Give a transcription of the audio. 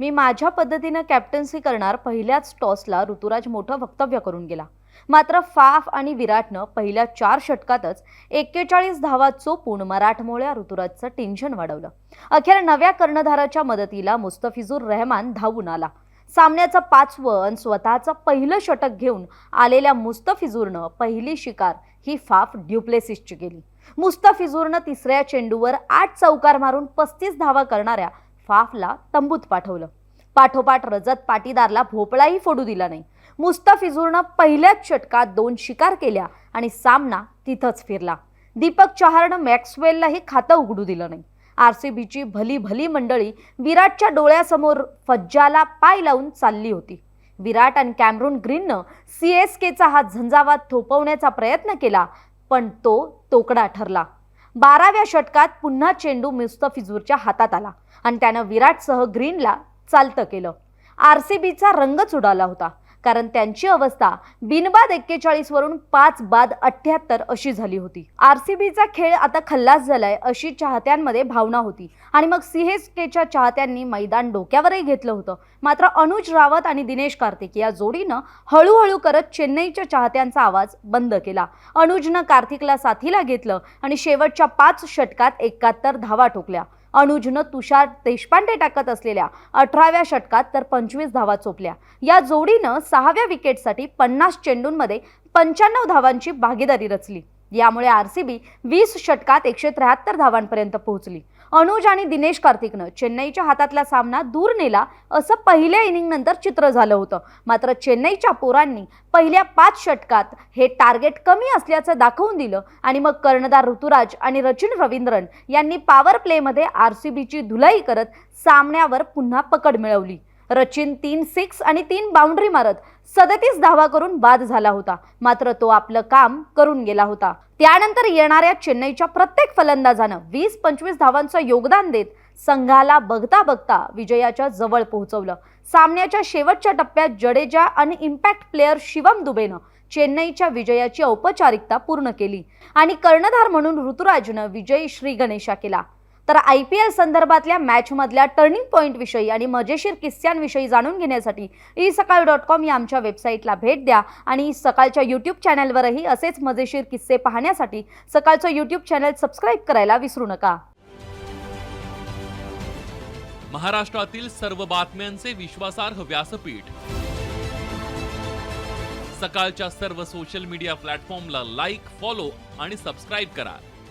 मी माझ्या पद्धतीनं कॅप्टन्सी करणार पहिल्याच टॉसला ऋतुराज मोठं वक्तव्य करून गेला. मात्र फाफ आणि विराटनं पहिल्या चार षटकातच एक्केचाळीस धावा चोपून मराठमोळ्या ऋतुराजचं टेन्शन वाढवलं. अखेर नव्या कर्णधाराच्या मदतीला मुस्तफिजूर रहमान धावून आला. सामन्याचं पाचवं आणि स्वतःचं पहिलं षटक घेऊन आलेल्या मुस्तफिजूरनं पहिली शिकार ही फाफ ड्युप्लेसिसची केली. मुस्तफिजूरनं तिसऱ्या चेंडूवर आठ चौकार मारून पस्तीस धावा करणाऱ्या फाफला तंबूत पाठवलं. पाठोपाठ रजत पाटीदारला भोपळाही फोडू दिला नाही. मुस्ताफिजूरनं पहिल्याच षटकात दोन शिकार केल्या आणि सामना तिथंच फिरला. दीपक चहारनं मॅक्सवेललाही खातं उघडू दिलं नाही. आर सी बीची भली भली मंडळी विराटच्या डोळ्यासमोर फज्जाला पाय लावून चालली होती. विराट आणि कॅमरून ग्रीननं सी एस केचा हा झंझावात थोपवण्याचा प्रयत्न केला पण तो तोकडा ठरला. बाराव्या षटकात पुन्हा चेंडू मुस्तफिजूरच्या हातात आला आणि त्यानं विराटसह ग्रीनला चालतं केलं. आर सी बीचा रंगच उडाला होता. कारण त्यांची अवस्था बिनबाद एक्केचाळीस वरून पाच बाद अठ्ठ्याहत्तर अशी झाली होती. आर सी बीचा खेळ आता खल्लास झालाय अशी चाहत्यांमध्ये भावना होती. आणि मग सीएसकेच्या चाहत्यांनी मैदान डोक्यावरही घेतलं होतं. मात्र अनुज रावत आणि दिनेश कार्तिक या जोडीनं हळूहळू करत चेन्नईच्या चाहत्यांचा आवाज बंद केला. अनुजनं कार्तिकला साथीला घेतलं आणि शेवटच्या पाच षटकात एकाहत्तर धावा ठोकल्या. अनुजनं तुषार देशपांडे टाकत असलेल्या अठराव्या षटकात तर पंचवीस धावा चोपल्या. या जोडीनं सहाव्या विकेटसाठी पन्नास चेंडूंमध्ये पंच्याण्णव धावांची भागीदारी रचली. यामुळे आर सी बी वीस षटकात एकशे त्र्याहत्तर धावांपर्यंत पोहोचली. अनुज आणि दिनेश कार्तिकनं चेन्नईच्या हातातला सामना दूर नेला असं पहिल्या इनिंगनंतर चित्र झालं होतं. मात्र चेन्नईच्या पोरांनी पहिल्या पाच षटकात हे टार्गेट कमी असल्याचं दाखवून दिलं आणि मग कर्णधार ऋतुराज आणि रचिन रवींद्रन यांनी पॉवर प्लेमध्ये आर सी बीची धुलाई करत सामन्यावर पुन्हा पकड मिळवली. रचिन तीन सिक्स आणि तीन बाउंड्री मारत सदतीस धावा करून बाद झाला होता. मात्र तो आपलं काम करून गेला होता. त्यानंतर येणाऱ्या चेन्नईच्या प्रत्येक फलंदाजानं वीस पंचवीस धावांचं योगदान देत संघाला बघता बघता विजयाच्या जवळ पोहोचवलं. सामन्याच्या शेवटच्या टप्प्यात जडेजा आणि इम्पॅक्ट प्लेअर शिवम दुबेनं चेन्नईच्या विजयाची औपचारिकता पूर्ण केली आणि कर्णधार म्हणून ऋतुराजनं विजयी श्री गणेशा केला. तर आय पी एल संदर्भातल्या मॅचमधल्या टर्निंग पॉईंटविषयी आणि मजेशीर किस्स्यांविषयी जाणून घेण्यासाठी ई सकाळ डॉट कॉम या आमच्या वेबसाईटला भेट द्या. आणि सकाळच्या यूट्यूब चॅनलवरही असेच मजेशीर किस्से पाहण्यासाठी सकाळचं यूट्यूब चॅनल सबस्क्राईब करायला विसरू नका. महाराष्ट्रातील सर्व बातम्यांचे विश्वासार्ह व्यासपीठ. सकाळच्या सर्व सोशल मीडिया प्लॅटफॉर्मला लाईक फॉलो आणि सबस्क्राईब करा.